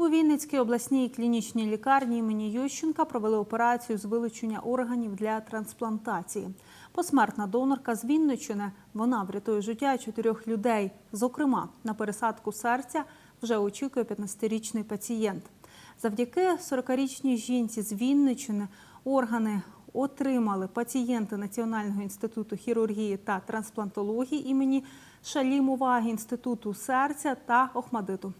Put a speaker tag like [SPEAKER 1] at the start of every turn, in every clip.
[SPEAKER 1] У Вінницькій обласній клінічній лікарні імені Ющенка провели операцію з вилучення органів для трансплантації. Посмертна донорка з Вінниччини. Вона врятує життя чотирьох людей. Зокрема, на пересадку серця вже очікує 15-річний пацієнт. Завдяки 40-річній жінці з Вінниччини органи отримали пацієнти Національного інституту хірургії та трансплантології імені Шалімова, інституту серця та Охмадиту.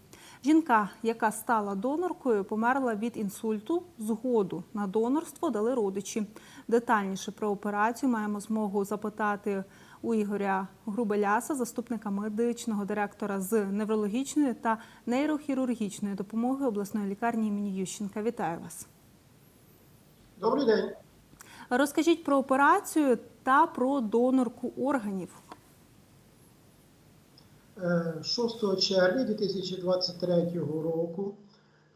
[SPEAKER 1] Жінка, яка стала доноркою, померла від інсульту. Згоду на донорство дали родичі. Детальніше про операцію маємо змогу запитати у Ігоря Грубеляса, заступника медичного директора з неврологічної та нейрохірургічної допомоги обласної лікарні імені Ющенка. Вітаю вас.
[SPEAKER 2] Добрий день.
[SPEAKER 1] Розкажіть про операцію та про донорку органів.
[SPEAKER 2] Е, 6 червня 2023 року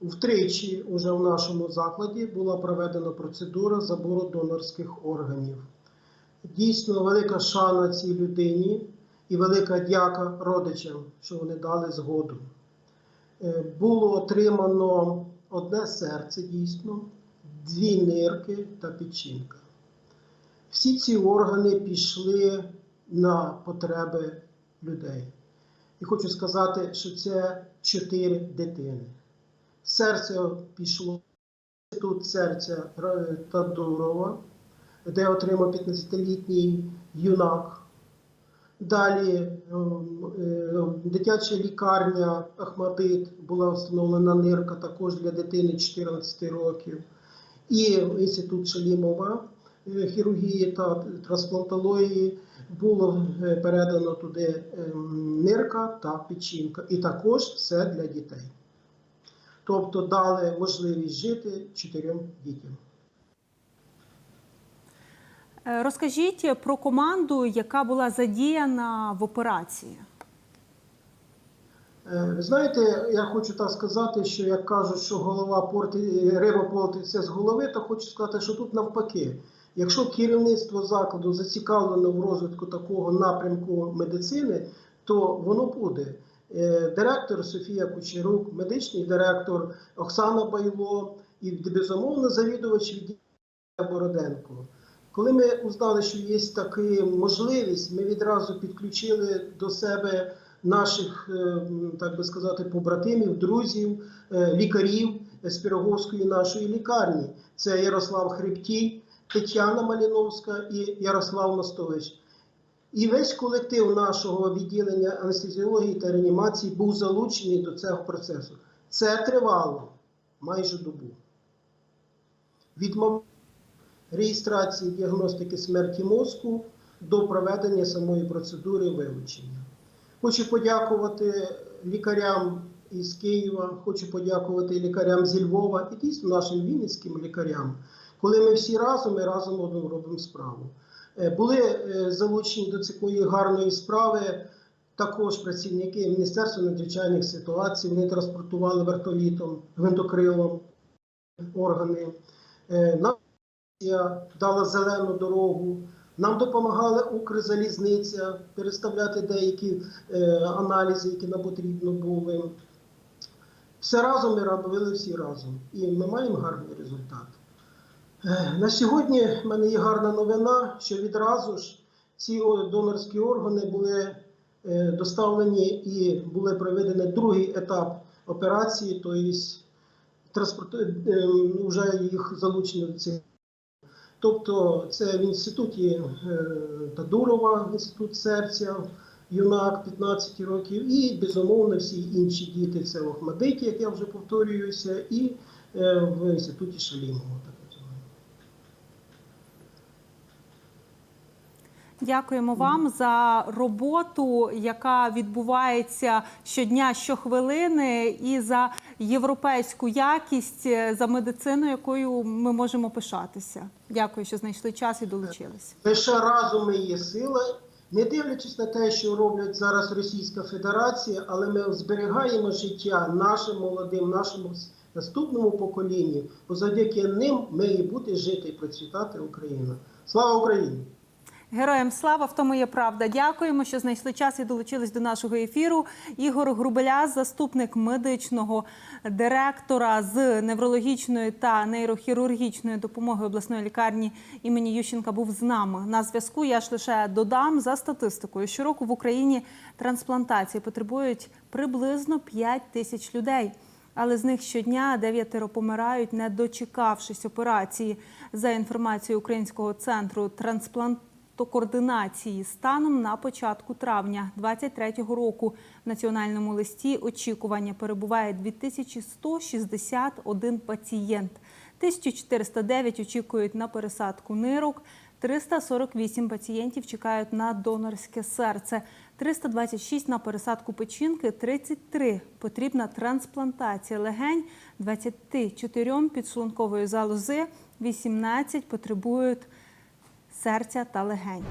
[SPEAKER 2] втричі уже в нашому закладі була проведена процедура забору донорських органів. Дійсно велика шана цій людині і велика дяка родичам, що вони дали згоду. Е, Було отримано одне серце дійсно, дві нирки та печінка. Всі ці органи пішли на потреби людей. І хочу сказати, що це чотири дитини. Серце пішло інститут серця Ра- Тадурова, де отримав 15-літній юнак. Далі ем, е, дитяча лікарня Ахмадит була встановлена нирка також для дитини 14 років. І інститут Шалімова е, хірургії та трансплантології було е, передано туди ем, нирка та печінка. І також все для дітей. Тобто дали можливість жити чотирьом дітям.
[SPEAKER 1] Е, Розкажіть про команду, яка була задіяна в операції.
[SPEAKER 2] Е, Ви знаєте, я хочу так сказати, що як кажуть, що голова порти, риба портиться з голови, то хочу сказати, що тут навпаки. Якщо керівництво закладу зацікавлено в розвитку такого напрямку медицини, то воно буде. Е, Директор Софія Кучерук, медичний директор Оксана Байло і безумовно завідувач відділення Бороденко. Коли ми узнали, що є така можливість, ми відразу підключили до себе наших, е, так би сказати, побратимів, друзів, е, лікарів з Піроговської нашої лікарні. Це Ярослав Хребтій, Тетяна Маліновська і Ярослав Мостович. І весь колектив нашого відділення анестезіології та реанімації був залучений до цього процесу. Це тривало майже добу. Від реєстрації діагностики смерті мозку до проведення самої процедури вилучення. Хочу подякувати лікарям із Києва, хочу подякувати лікарям зі Львова і дійсно нашим вінницьким лікарям. Коли ми всі разом, ми разом одну робимо справу. Е, Були е, залучені до такої гарної справи також працівники Міністерства надзвичайних ситуацій. Вони транспортували вертолітом, гвинтокрилом органи. Е, Нам дала зелену дорогу. Нам допомагала Укрзалізниця переставляти деякі аналізи, які нам потрібно були. Все разом ми робили всі разом. І ми маємо гарний результат. На сьогодні в мене є гарна новина, що відразу ж ці донорські органи були е, доставлені і були проведені другий етап операції, тобто вже їх залучені до цих Тобто це в інституті е, Тадурова, інститут серця, юнак 15 років, і безумовно всі інші діти це в Охмадиті, як я вже повторююся, і е, в інституті Шалімова.
[SPEAKER 1] Дякуємо вам за роботу, яка відбувається щодня, щохвилини, і за європейську якість, е, за медицину, якою ми можемо пишатися. Дякую, що знайшли час і долучилися.
[SPEAKER 2] Лише разом ми є сила, не дивлячись на те, що роблять зараз Російська Федерація, але ми зберігаємо життя нашим молодим, нашому наступному поколінню, бо завдяки ним ми і буде жити і процвітати Україна. Слава Україні!
[SPEAKER 1] Героям слава, в тому є правда. Дякуємо, що знайшли час і долучились до нашого ефіру. Ігор Грубеля, заступник медичного директора з неврологічної та нейрохірургічної допомоги обласної лікарні імені Ющенка, був з нами на зв'язку. Я ж лише додам за статистикою. Щороку в Україні трансплантації потребують приблизно 5 тисяч людей. Але з них щодня дев'ятеро помирають, не дочекавшись операції. За інформацією Українського центру трансплантокоординації, станом на початку травня 2023 року в національному листі очікування перебуває 2161 пацієнт. 1409 очікують на пересадку нирок. 348 пацієнтів чекають на донорське серце, 326 на пересадку печінки, 33 потрібна трансплантація легень, 24 підшлункової залози, 18 потребують серця та легень.